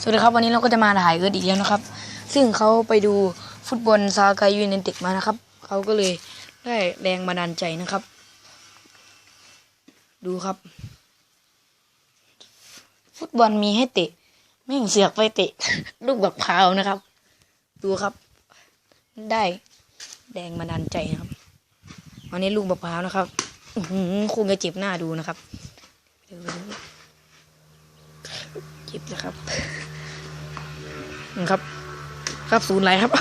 สวัสดีครับวันนี้เราก็จะมาถ่ายเอิร์ดอีกแล้วนะครับ ซึ่งเขาไปดูฟุตบอลซาไกยูเนเต็ดมานะครับเขาก็เลยได้แรงบันดาลใจนะครับ ดูครับ ฟุตบอลมีให้เตะแม่งเสือกไปเตะ ลูกบักพร้าวนะครับ ดูครับ ได้แรงบันดาลใจนะครับวันนี้ลูกบักพร้าวนะครับอื้อหือคงจะเจ็บหน้าดูนะครับ เดี๋ยวเจ็บเลยครับนะครับ ครับศูนย์ไรครับ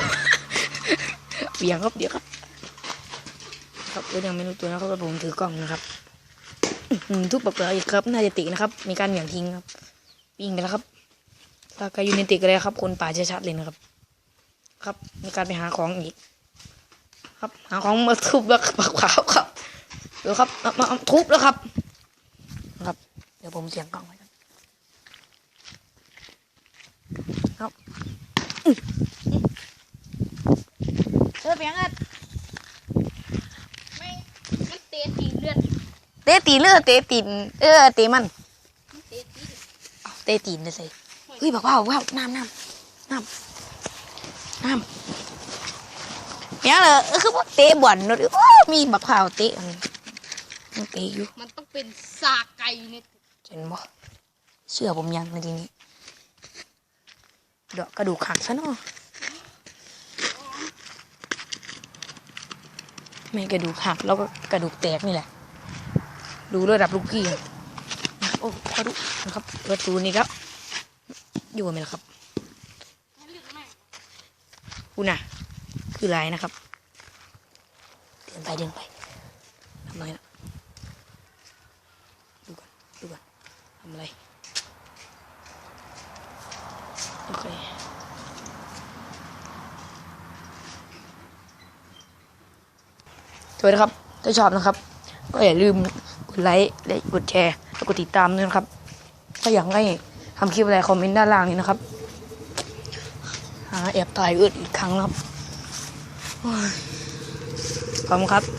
เบียงครับเดี๋ยวครับ ครับก็ยังไม่รู้ตัวนะครับผมถือกล้องนะครับทุบปากเปลือกอีกครับ น่าจะตินะครับ มีการเหวี่ยงทิ้งครับวิ่งไปแล้วครับตากายูเนติกเลยครับ คนป่าชัดๆเลยนะครับ ครับ มีการไปหาของอีก ครับ หาของมาทุบแล้วปากขาวครับเดี๋ยวครับมามามาทุบแล้วครับ ครับ เดี๋ยวผมเสียงกล้องไว้ครับครับ เออเปียงอะไม่มันเตะตีเลื่อนเตะตีนเลือเตะตีนเออเตะมันเตะตีเอาเตะตีนเลยสิเฮ้ยบอกว่าว้าวน้ำน้ำน้ำน้ำเนี่ยเหรอเออคือว่าเตะบ่อนเนอะโอ้มีบักพร้าวเตะอันมันเตะอยู่มันต้องเป็นสาไก่เนี่ยเห็นบ่เชื่อผมยังในทีนี้ เดอกกระดูกหักซะเนาะไม่กระดูกหักแล้วก็กระดูกแตกนี่แหละ ดูระดับลูกพี่นะโอ้พอดูนะครับประตูนี่ครับ อยู่ไหมล่ะครับมันเลือกแม่งคุณน่ะ คือไรนะครับ เดินไปเดินไปทำอะไรนะดูก่อนดูก่อนทำอะไร โอเคสวัสดีครับ ถ้าชอบนะครับ ก็อย่าลืมกดไลค์และกดแชร์และกดติดตามด้วยนะครับ ถ้าอยากให้ทำคลิปอะไรคอมเมนต์ด้านล่างนี้นะครับ หาแอบถ่ายอิดอีกครั้งครับขอบคุณครับ